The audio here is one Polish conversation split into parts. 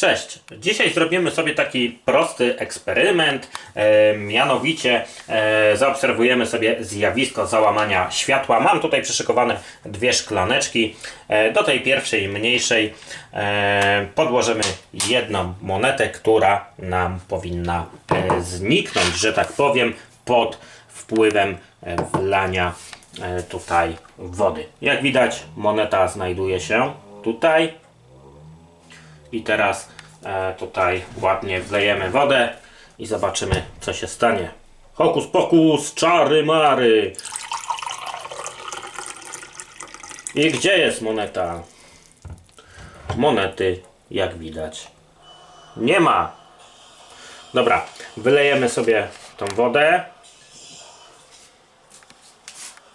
Cześć! Dzisiaj zrobimy sobie taki prosty eksperyment. E, mianowicie e, zaobserwujemy sobie zjawisko załamania światła. Mam tutaj przyszykowane dwie szklaneczki. E, do tej pierwszej, mniejszej, e, podłożymy jedną monetę, która nam powinna e, zniknąć, że tak powiem, pod wpływem e, wlania e, tutaj wody. Jak widać, moneta znajduje się tutaj. I teraz e, tutaj ładnie wlejemy wodę i zobaczymy, co się stanie. Hokus pokus, czary mary. I gdzie jest moneta? Monety, jak widać, nie ma. Dobra, wylejemy sobie tą wodę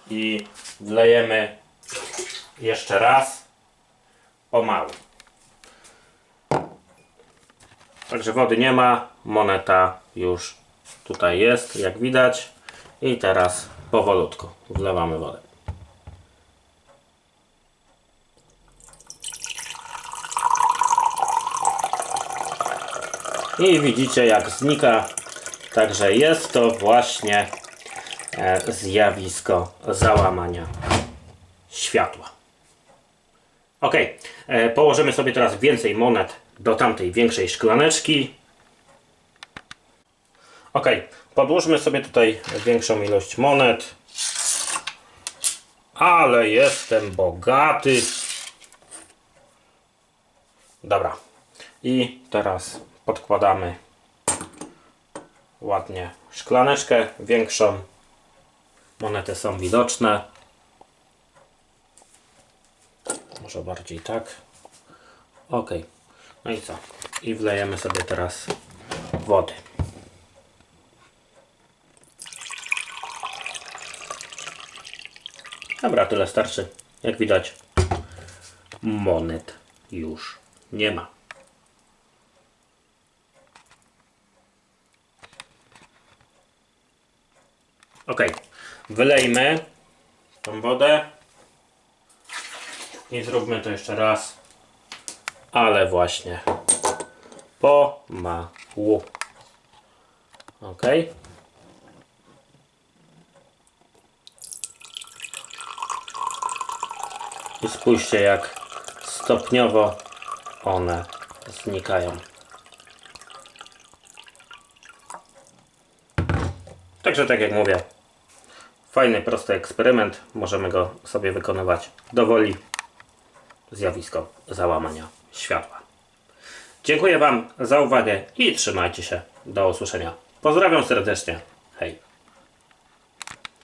i wlejemy jeszcze raz pomału. Także wody nie ma, moneta już tutaj jest, jak widać. I teraz powolutku wlewamy wodę. I widzicie jak znika. Także jest to właśnie e, zjawisko załamania światła. Ok, e, położymy sobie teraz więcej monet do tamtej większej szklaneczki. Ok, podłóżmy sobie tutaj większą ilość monet. Ale jestem bogaty. Dobra. I teraz podkładamy ładnie szklaneczkę większą. Monety są widoczne. Może bardziej tak. Ok. No i co? I wlejemy sobie teraz wody. Dobra, tyle starczy. Jak widać, monet już nie ma. Ok, wylejmy tą wodę i zróbmy to jeszcze raz. Ale właśnie pomału. Ok. I spójrzcie jak stopniowo one znikają. Także tak jak mówię, fajny, prosty eksperyment. Możemy go sobie wykonywać dowoli. Zjawisko załamania światła. Dziękuję Wam za uwagę i trzymajcie się. Do usłyszenia. Pozdrawiam serdecznie. Hej.